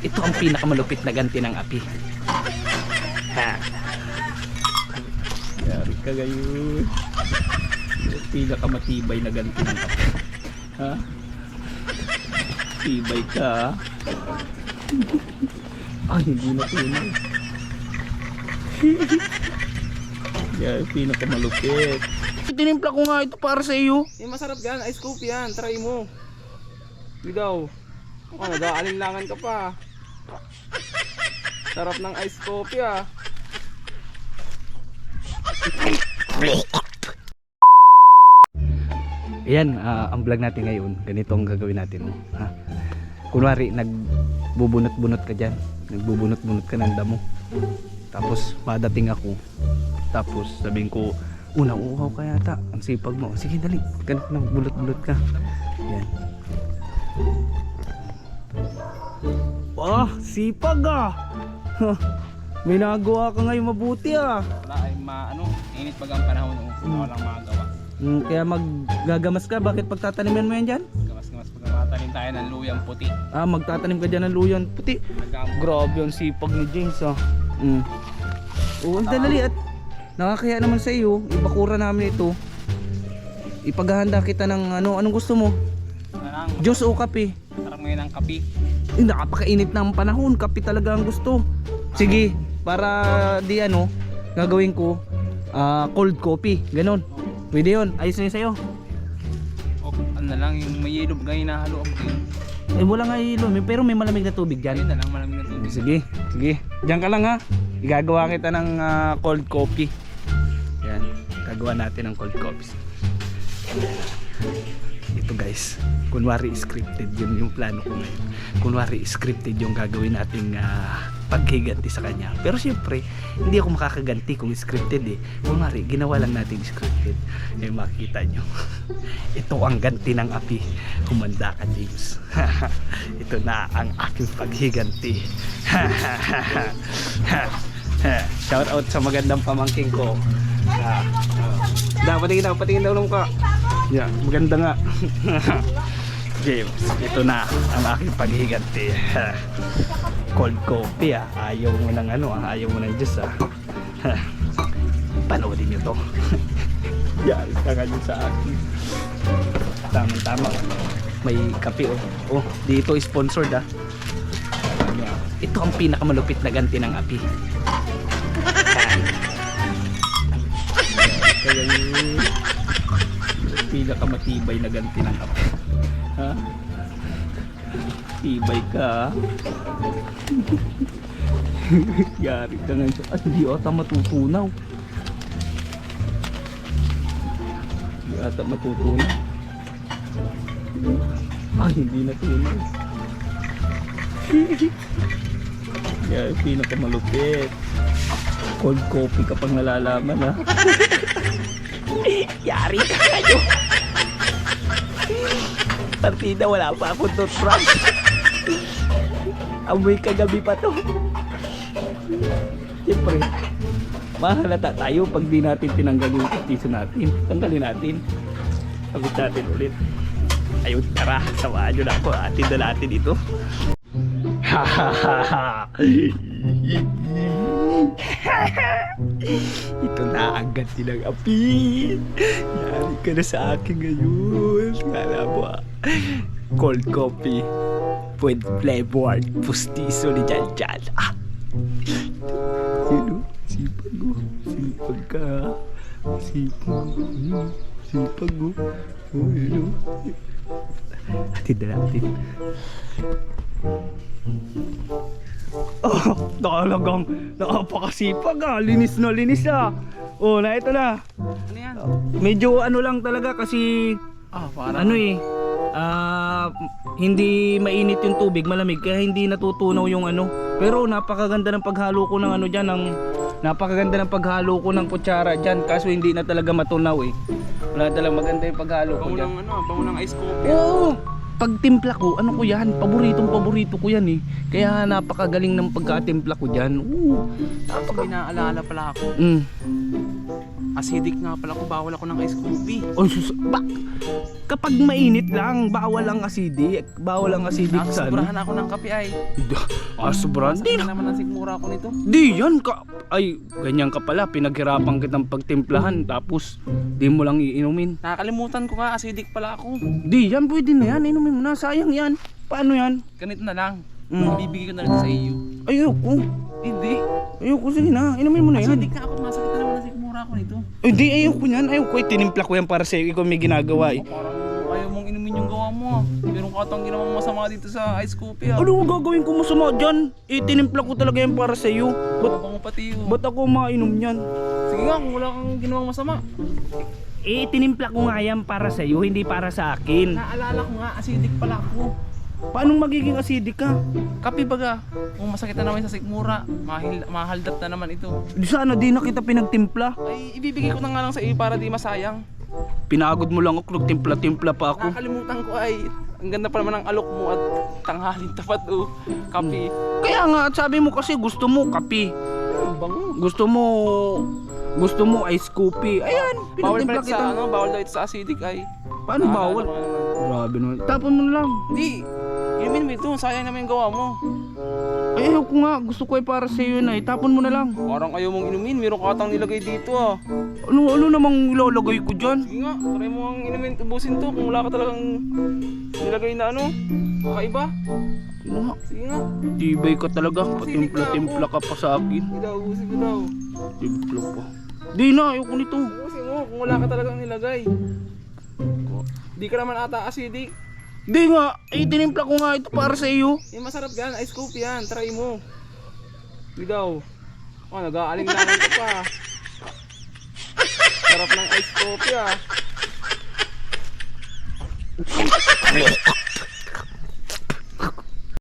Ito ang pinakamalupit na ganti ng api. Ha. Yari ka ngayon. Yung pinakamatibay na ganti ng api. Ha? Tibay ka. Ay, hindi na tunay. Yan, pinakamalupit. Tinimpla ko nga ito para sa iyo. Eh, masarap yan. Ice coffee yan. Try mo. Ikaw. Oh, nag-aalinlangan ka pa. Sarap ng ice coffee ah. Ayan, ah, ang vlog natin ngayon, ganito ang gagawin natin. Ha? Kunwari, nagbubunot-bunot ka dyan. Nagbubunot-bunot ka ng damo. Tapos, madating ako. Tapos, sabihin ko, una, uhaw ka yata. Ang sipag mo. Sige, dali. Ganito na, bulot-bulot ka. Yan. Wah, sipag ah! May nagawa ka ngayon mabuti ah. Wala ay ma, ano, init pag ang panahon. Oh. Wala ko lang makagawa. Mm, kaya maggagamas ka, bakit pagtataniman mo yan dyan? Gamas-gamas pag matanim tayo ng luyang puti. Ah, magtatanim ka dyan ng luyan puti. Grabe ang sipag ni James ah. Mm. Oo, ang dali at nakakaya naman sa iyo. Ibakura namin ito. Ipaghahanda kita ng ano, anong gusto mo? Ano Diyos o kape? sarap ngayon ng kapi. Eh, nakapakainit ng panahon, kape talaga ang gusto. Sige, para di ano, gagawin ko ah, cold coffee, ganon. Pwede yun, ayos na yun sa'yo. O, ano na lang, yung may yelo pag hinahalo ang puti. Eh wala nga ilo, may- pero may malamig na tubig dyan. Ayun na lang, malamig na tubig. Sige, sige. Diyan ka lang ha. Igagawa kita ng ah, cold coffee. Yan. Gagawa natin ng cold coffee. Ito guys. Kunwari scripted yun yung plano ko ngayon. Kunwari scripted yung gagawin nating ah, paghiganti sa kanya. Pero siyempre, hindi ako makakaganti kung scripted eh. Kunwari, ginawa lang natin scripted. Eh makita nyo. Ito ang ganti ng api. Humanda ka James. Ito na ang aking paghiganti. Shout out sa magandang pamangking ko. Ah, uh, patingin daw, patingin daw nung ka. Yeah, maganda nga. James, ito na ang aking paghiganti. Cold coffee ah. Ayaw mo ng ano ah. Ayaw mo ng juice ah. Panoodin nyo to. Yari ka ngayon sa akin. Tamang tama. May kape oh. Oh, dito sponsored ah. Ito ang pinakamalupit na ganti ng api. Kaya yung pinakamatibay na ganti ng api. Ha? Tibay ka. ah. Yari ka ngayon. Ay, hindi ata matutunaw. Hindi ata matutunaw. Ay, hindi na tunaw. Yan, pinakamalupit. Cold coffee kapag nalalaman ha. Yari ka kayo. Partida wala pa akong toothbrush. Amoy kagabi pa to. Siyempre, mahalata tayo pag di natin tinanggal yung piso natin. Tanggalin natin. Sabit natin ulit. Ayun, tara. Samahan nyo na ako. Atin na natin ito. Ito na ang ganti ng api. Yari ka na sa akin ngayon. Kala mo ah. Cold coffee with flavored pustiso ni Jan Jan. Ah. Sino? Sipag mo. Sipag ka. Sipag. Hmm. Sipag mo. Oh, oh. Atid na natin. Oh, talagang nakapakasipag ah. Linis na linis ah. Oh, na ito na. Ano yan? Medyo ano lang talaga kasi Ah, parang ano eh ah, hindi mainit yung tubig, malamig kaya hindi natutunaw yung ano. Pero napakaganda ng paghalo ko ng ano diyan ng napakaganda ng paghalo ko ng kutsara diyan kaso hindi na talaga matunaw eh. Wala talaga maganda yung paghalo ko bango diyan. ng ano, bango ng ice coffee. Oo. Pag timpla ko, ano ko yan, paboritong paborito ko yan eh. Kaya napakagaling ng pagkatimpla ko diyan. Oo. Tapos may naalala pala ako. Mm. Acidic nga pala ko, bawal ako ng ice coffee. Oh, sus ba kapag mainit lang, bawal ang acidic. Bawal ang acidic sa ano. Nakasobrahan ako ng kape ay. Ah, sobrang. Di, Masakit na naman ang sigmura ko nito. di yan ka. Ay, ganyan ka pala. Pinaghirapan kitang pagtimplahan. Tapos, di mo lang iinumin. Nakakalimutan ko nga, acidic pala ako. Di yan, pwede na yan. Inumin mo na. Sayang yan. Paano yan? Ganito na lang. Mm. Bibigay ko na rin sa iyo. Ayoko. Hindi. Ayoko. Sige na. Inumin mo na yan. Acidic na ako, naman ang sigmura ko nito. Ay, di. Ayoko yan. Ayoko. Ay, tinimpla ko yan para sa'yo. Ikaw may ginagawa eh. Parang ayaw mong inumin yung gawa mo ah. Meron ka atang ginawang masama dito sa ice coffee ah. Ano ang gagawin ko masama dyan? Eh, tinimpla ko talaga yan para sa'yo. Ba't, Ba't mo pati yun? ba't ako mainom yan? Sige nga, kung wala kang ginawang masama. Eh, tinimpla ko nga yan para sa'yo, hindi para sa akin. Naalala ko nga, acidic pala ako. Paano magiging acidic ka? Kapi baga, kung masakit na naman sa sigmura, mahil, mahaldat na naman ito. Di sana di na kita pinagtimpla. Ay, ibibigay ko na nga lang sa iyo para di masayang. Pinagod mo lang ako, nagtimpla-timpla pa ako. Nakakalimutan ko ay, ang ganda pa naman ng alok mo at tanghalin tapat o kapi. Kaya nga, sabi mo kasi gusto mo. Ang bango. Gusto mo, gusto mo ice coffee. Ayan, Bawal pinagtimpla pa rin kita. sa ano, bawal daw ito sa acidic ay. Paano bawal? naman. Grabe naman. Tapon mo na lang. Hindi, inumin mo ito, sayang naman yung gawa mo. Ay, ayoko nga. Gusto ko ay para sa'yo na eh. Tapon mo na lang. Parang ayaw mong inumin, meron ka atang nilagay dito ah. Ano, ano namang ilalagay ko dyan? Sige nga, try mo ang inumin, ubusin to kung wala ka talagang nilagay na ano, kakaiba. Ano nga? Sige nga, Tibay ka talaga. Patimpla-timpla ka pa sa akin. hindi daw, ubusin mo daw. Timpla pa. Di na, ayoko nito. Ubusin mo kung wala ka talagang nilagay. Di ka naman ata acidic. Di nga, eh tinimpla ko nga ito para sa iyo. Eh masarap yan, ice coffee yan, try mo. Daw. Oh, nag-aaling-langan ka pa. Sarap ng ice coffee ah.